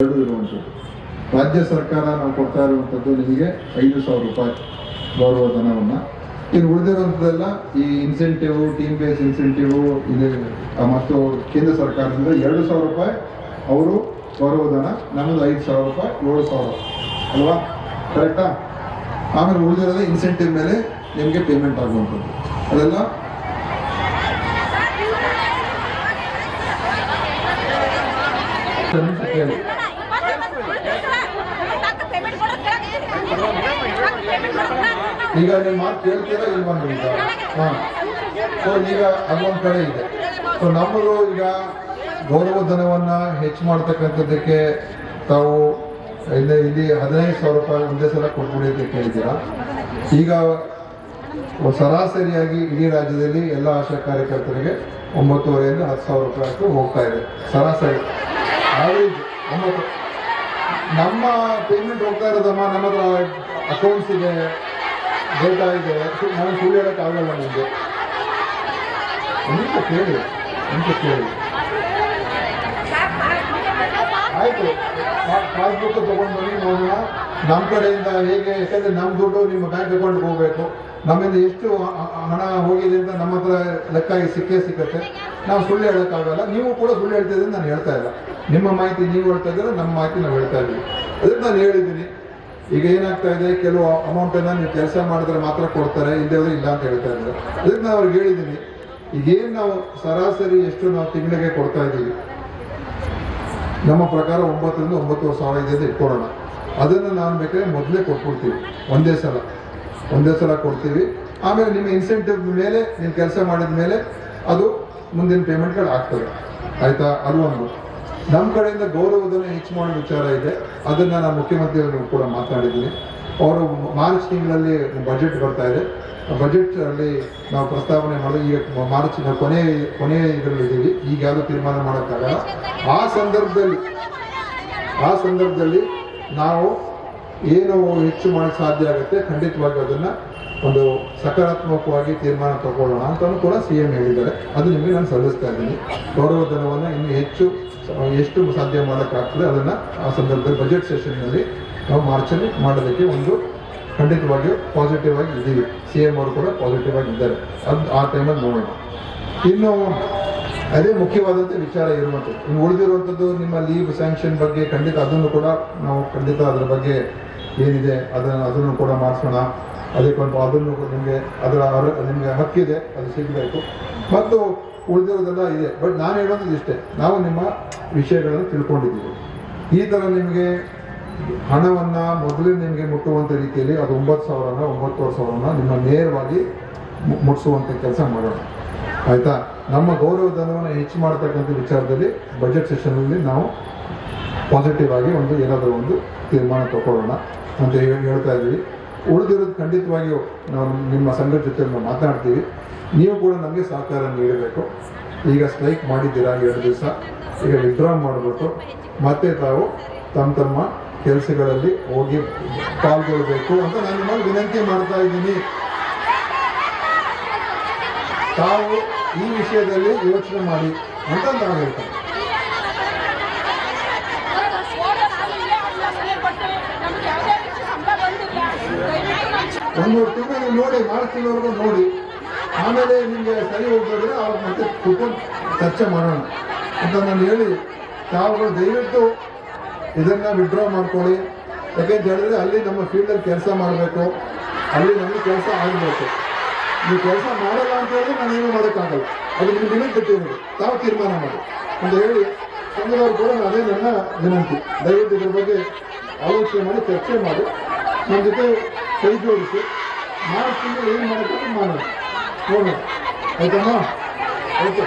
ಇರುವಂಥದ್ದು ರಾಜ್ಯ ಸರ್ಕಾರ ನಾವು ಕೊಡ್ತಾ ಇರುವಂಥದ್ದು ನಿಮಗೆ ಐದು ಸಾವಿರ ರೂಪಾಯಿ ಗೌರವ ಧನವನ್ನು ಇನ್ನು ಉಳಿದಿರುವಂಥದ್ದೆಲ್ಲ ಈ ಇನ್ಸೆಂಟಿವ್ ಟೀಮ್ ಬೇಸ್ ಇನ್ಸೆಂಟಿವ್ ಇದೆ ಮತ್ತು ಕೇಂದ್ರ ಸರ್ಕಾರದಿಂದ ಎರಡು ಸಾವಿರ ರೂಪಾಯಿ ಅವರು ಗೌರವ ಧನ ನಮ್ಮದು ಐದು ಸಾವಿರ ರೂಪಾಯಿ ಏಳು ಸಾವಿರ. ಅಲ್ವಾ? ಕರೆಕ್ಟಾ? ಆಮೇಲೆ ಉಳಿದಿರೋದೇ ಇನ್ಸೆಂಟಿವ್ ಮೇಲೆ ನಿಮಗೆ ಪೇಮೆಂಟ್ ಆಗುವಂಥದ್ದು. ಅದೆಲ್ಲ ಈಗ ನೀವು ಮಾತು ಕೇಳ್ತೀರಾ ಇಲ್ವಾ ಈಗ? ಹಾಂ. ಸೊ ಈಗ ಅದೊಂದು ಕಡೆ ಇದೆ. ಸೊ ನಮ್ಮದು ಈಗ ಗೌರವ ಧನವನ್ನು ಹೆಚ್ಚು ಮಾಡ್ತಕ್ಕಂಥದ್ದಕ್ಕೆ ತಾವು ಇಲ್ಲಿ ಇಲ್ಲಿ ಹದಿನೈದು ಸಾವಿರ ರೂಪಾಯಿ ಒಂದೇ ಸಲ ಕೊಟ್ಬಿಡಿ ಅಂತ ಕೇಳಿದ್ದೀರಾ ಈಗ ಸರಾಸರಿಯಾಗಿ ಇಡೀ ರಾಜ್ಯದಲ್ಲಿ ಎಲ್ಲ ಆಶಾ ಕಾರ್ಯಕರ್ತರಿಗೆ ಒಂಬತ್ತುವರೆಯಿಂದ ಹತ್ತು ಸಾವಿರ ರೂಪಾಯಿ ಹೋಗ್ತಾ ಇದೆ. ಸರಾಸರಿ. ಆವರೇಜ್ ನಮ್ಮ ಪೇಮೆಂಟ್ ಹೋಗ್ತಾ ಇರೋದಮ್ಮ, ನಮ್ಮ ಹತ್ರ ಅಕೌಂಟ್ಸ್ ಇದೆ. ಸು- ನಾನು ಸುಳ್ಳು ಹೇಳೋಕ್ಕಾಗಲ್ಲ ನನಗೆ ಅಂತ ಕೇಳಿ? ಅಂತ ಕೇಳಿ? ಆಯಿತು. ಪಾಸ್ಬುಕ್ ತೊಗೊಂಡು ಬನ್ನಿ ನೋಡೋಣ. ನಮ್ಮ ಕಡೆಯಿಂದ ಹೇಗೆ, ಯಾಕಂದರೆ ನಮ್ಮ ದುಡ್ಡು ನಿಮ್ಮ ಬ್ಯಾಂಕ್ ಅಕೌಂಟ್ಗೆ ಹೋಗಬೇಕು. ನಮ್ಮಿಂದ ಎಷ್ಟು ಹಣ ಹೋಗಿದೆ ಅಂತ ನಮ್ಮ ಹತ್ರ ಲೆಕ್ಕಾಗಿ ಸಿಕ್ಕೇ ಸಿಕ್ಕತ್ತೆ. ನಾವು ಸುಳ್ಳು ಹೇಳೋಕ್ಕಾಗಲ್ಲ ನೀವು ಕೂಡ ಸುಳ್ಳು ಹೇಳ್ತಿದ್ರೆ ನಾನು ಹೇಳ್ತಾ ಇಲ್ಲ. ನಿಮ್ಮ ಮಾಹಿತಿ ನೀವು ಹೇಳ್ತಾ ಇದ್ದೀರ, ನಮ್ಮ ಮಾಹಿತಿ ನಾವು ಹೇಳ್ತಾ ಇದ್ದೀವಿ. ಅದಕ್ಕೆ ನಾನು ಹೇಳಿದ್ದೀನಿ. ಈಗ ಏನಾಗ್ತಾ ಇದೆ, ಕೆಲವು ಅಮೌಂಟನ್ನು ನೀವು ಕೆಲಸ ಮಾಡಿದ್ರೆ ಮಾತ್ರ ಕೊಡ್ತಾರೆ, ಇಲ್ಲದೇ ಇಲ್ಲ ಅಂತ ಹೇಳ್ತಾ ಇದ್ದಾರೆ. ಅದಕ್ಕೆ ನಾನು ಅವ್ರಿಗೆ ಹೇಳಿದ್ದೀನಿ, ಈಗೇನು ನಾವು ಸರಾಸರಿ ಎಷ್ಟು ನಾವು ತಿಂಗಳಿಗೆ ಕೊಡ್ತಾ ಇದ್ದೀವಿ? ನಮ್ಮ ಪ್ರಕಾರ ಒಂಬತ್ತರಿಂದ ಒಂಬತ್ತುವರೆ ಸಾವಿರ ಇದೆ ಅಂತ ಇಟ್ಕೊಳ್ಳೋಣ. ಅದನ್ನು ನಾನು ಬೇಕಾದ್ರೆ ಮೊದಲೇ ಕೊಟ್ಬಿಡ್ತೀವಿ ಒಂದೇ ಸಲ. ಒಂದೇ ಸಲ ಕೊಡ್ತೀವಿ. ಆಮೇಲೆ ನಿಮ್ಮ ಇನ್ಸೆಂಟಿವ್ ಮೇಲೆ ನೀವು ಕೆಲಸ ಮಾಡಿದ ಮೇಲೆ ಅದು ಮುಂದಿನ ಪೇಮೆಂಟ್ಗಳು ಆಗ್ತವೆ ಆಯಿತಾ? ಅದು ಒಂದು. ನಮ್ಮ ಕಡೆಯಿಂದ ಗೌರವಧನ ಹೆಚ್ಚು ಮಾಡೋ ವಿಚಾರ ಇದೆ. ಅದನ್ನು ನಾನು ಮುಖ್ಯಮಂತ್ರಿಯವರು ಕೂಡ ಮಾತಾಡಿದ್ದೀನಿ ಅವರು ಮಾರ್ಚ್ ತಿಂಗಳಲ್ಲಿ ಬಜೆಟ್ ಬರ್ತಾ ಇದೆ. ಬಜೆಟ್ ಅಲ್ಲಿ ನಾವು ಪ್ರಸ್ತಾವನೆ ಮಾಡಿ ಈಗ ಮಾರ್ಚ್ ಕೊನೆ ಕೊನೆಯ ಇದರಲ್ಲಿ ಇದ್ದೀವಿ. ಈಗ ಯಾವುದು ತೀರ್ಮಾನ ಮಾಡೋಕ್ಕಾಗಲ್ಲ. ಆ ಸಂದರ್ಭದಲ್ಲಿ ಆ ಸಂದರ್ಭದಲ್ಲಿ ನಾವು ಏನು ಹೆಚ್ಚು ಮಾಡಕ್ಕೆ ಸಾಧ್ಯ ಆಗುತ್ತೆ. ಖಂಡಿತವಾಗಿ ಅದನ್ನು ಒಂದು ಸಕಾರಾತ್ಮಕವಾಗಿ ತೀರ್ಮಾನ ತಗೊಳ್ಳೋಣ ಅಂತಲೂ ಕೂಡ ಸಿ ಎಂ ಹೇಳಿದ್ದಾರೆ. ಅದು ನಿಮಗೆ ನಾನು ಸಲ್ಲಿಸ್ತಾ ಇದ್ದೀನಿ. ಗೌರವ ಧನವನ್ನು ಇನ್ನು ಹೆಚ್ಚು, ಎಷ್ಟು ಸಾಧ್ಯ ಮಾಡೋಕ್ಕಾಗ್ತದೆ ಅದನ್ನು ಆ ಸಂದರ್ಭದಲ್ಲಿ ಬಜೆಟ್ ಸೆಷನ್ನಲ್ಲಿ ನಾವು ಮಾರ್ಚಲ್ಲಿ ಮಾಡೋದಕ್ಕೆ ಒಂದು ಖಂಡಿತವಾಗಿಯೂ ಪಾಸಿಟಿವ್ ಆಗಿ ಇದ್ದೀವಿ. ಸಿ ಎಂ ಅವರು ಕೂಡ ಪಾಸಿಟಿವ್ ಆಗಿದ್ದಾರೆ ಅದು ಆ ಟೈಮಲ್ಲಿ ನೋಡೋಣ. ಇನ್ನು ಅದೇ ಮುಖ್ಯವಾದಂಥ ವಿಚಾರ ಇರುವಂಥದ್ದು. ಇನ್ನು ಉಳಿದಿರುವಂಥದ್ದು ನಿಮ್ಮ ಲೀವ್ ಸ್ಯಾಂಕ್ಷನ್ ಬಗ್ಗೆ ಖಂಡಿತ ಅದನ್ನು ಕೂಡ ನಾವು ಖಂಡಿತ ಅದರ ಬಗ್ಗೆ ಏನಿದೆ ಅದನ್ನು ಅದನ್ನು ಕೂಡ ಮಾಡಿಸೋಣ. ಅದಕ್ಕೆ ಒಂದು ಅದನ್ನು ನಿಮಗೆ ಅದರ ನಿಮಗೆ ಹಕ್ಕಿದೆ ಅದು ಸಿಗಬೇಕು. ಮತ್ತು ಉಳಿದಿರೋದೆಲ್ಲ ಇದೆ. ಬಟ್ ನಾನು ಹೇಳೋದು ಇಷ್ಟೇ, ನಾವು ನಿಮ್ಮ ವಿಷಯಗಳನ್ನು ತಿಳ್ಕೊಂಡಿದ್ದೀವಿ. ಈ ಥರ ನಿಮಗೆ ಹಣವನ್ನು ಮೊದಲೇ ನಿಮಗೆ ಮುಟ್ಟುವಂಥ ರೀತಿಯಲ್ಲಿ ಅದು ಒಂಬತ್ತು ಸಾವಿರನ, ಒಂಬತ್ತುವರೆ ಸಾವಿರನ ನಿಮ್ಮ ನೇರವಾಗಿ ಮುಟ್ಟಿಸುವಂಥ ಕೆಲಸ ಮಾಡೋಣ. ಆಯಿತಾ? ನಮ್ಮ ಗೌರವ ಧನವನ್ನು ಹೆಚ್ಚು ಮಾಡ್ತಕ್ಕಂಥ ವಿಚಾರದಲ್ಲಿ ಬಜೆಟ್ ಸೆಷನಲ್ಲಿ ನಾವು ಪಾಸಿಟಿವ್ ಆಗಿ ಒಂದು ಏನಾದರೂ ಒಂದು ತೀರ್ಮಾನ ತಗೊಳ್ಳೋಣ ಅಂತ ಹೇಳಿ ಹೇಳ್ತಾ ಇದ್ದೀವಿ. ಉಳಿದಿರೋದು ಖಂಡಿತವಾಗಿಯೂ ನಾವು ನಿಮ್ಮ ಸಂಘದ ಜೊತೆ ನಾವು ಮಾತನಾಡ್ತೀವಿ. ನೀವು ಕೂಡ ನಮಗೆ ಸಹಕಾರ ನೀಡಬೇಕು. ಈಗ ಸ್ಟ್ರೈಕ್ ಮಾಡಿದ್ದೀರಾ ಎರಡು ದಿವಸ, ಈಗ ವಿಡ್ರಾ ಮಾಡಿಬಿಟ್ಟು ಮತ್ತೆ ತಾವು ತಮ್ಮ ತಮ್ಮ ಕೆಲಸಗಳಲ್ಲಿ ಹೋಗಿ ಪಾಲ್ಗೊಳ್ಬೇಕು ಅಂತ ನಾನು ನಿಮ್ಮಲ್ಲಿ ವಿನಂತಿ ಮಾಡ್ತಾ ಇದ್ದೀನಿ. ತಾವು ಈ ವಿಷಯದಲ್ಲಿ ಯೋಚನೆ ಮಾಡಿ ಅಂತ ನಾನು ಹೇಳ್ತೇವೆ ಒಂದು ತಿಂಗಳು ನೋಡಿ ತಿಂಗಳವರೆಗೂ ನೋಡಿ. ಆಮೇಲೆ ನಿಮಗೆ ಸರಿ ಹೋಗ್ಬೇಕಿದ್ರೆ ಅವ್ರ ಮತ್ತೆ ಕೂತ್ಕೊಂಡು ಚರ್ಚೆ ಮಾಡೋಣ. ಅಂತ ನಾನು ಹೇಳಿ, ತಾವುಗಳು ದಯವಿಟ್ಟು ಇದನ್ನು ವಿಡ್ರಾ ಮಾಡ್ಕೊಳ್ಳಿ. ಯಾಕೆಂತ ಹೇಳಿದ್ರೆ ಅಲ್ಲಿ ನಮ್ಮ ಫೀಲ್ಡಲ್ಲಿ ಕೆಲಸ ಮಾಡಬೇಕು. ಅಲ್ಲಿ ನಮಗೆ ಕೆಲಸ ಆಗಬೇಕು. ನೀವು ಕೆಲಸ ಮಾಡಲ್ಲ ಅಂತ ಹೇಳಿದ್ರೆ ನಾನು ಏನು ಮಾಡೋಕ್ಕಾಗಲ್ಲ. ಅದು ನಿಮ್ಗೆ ನಿಮಗೆ ಬಿಟ್ಟಿರೋದು ತಾವು ತೀರ್ಮಾನ ಮಾಡಿ. ಅಂತ ಹೇಳಿ, ಸಂಘದವ್ರು ಕೂಡ ಅದೇ ನನ್ನ ವಿನಂತಿ. ದಯವಿಟ್ಟು ಇದ್ರ ಬಗ್ಗೆ ಆಲೋಚನೆ ಮಾಡಿ, ಚರ್ಚೆ ಮಾಡಿ. ನಮ್ಮ ಜೊತೆ ಕೈ ಜೋಡಿಸಿ ಮಾರ್ಚ್ ತಿಂಗಳು ಏನು ಮಾಡೋಕ್ಕೆ ಮಾಡೋಣ ನೋಡೋಣ ಆಯ್ತಮ್ಮ ಆಯ್ತು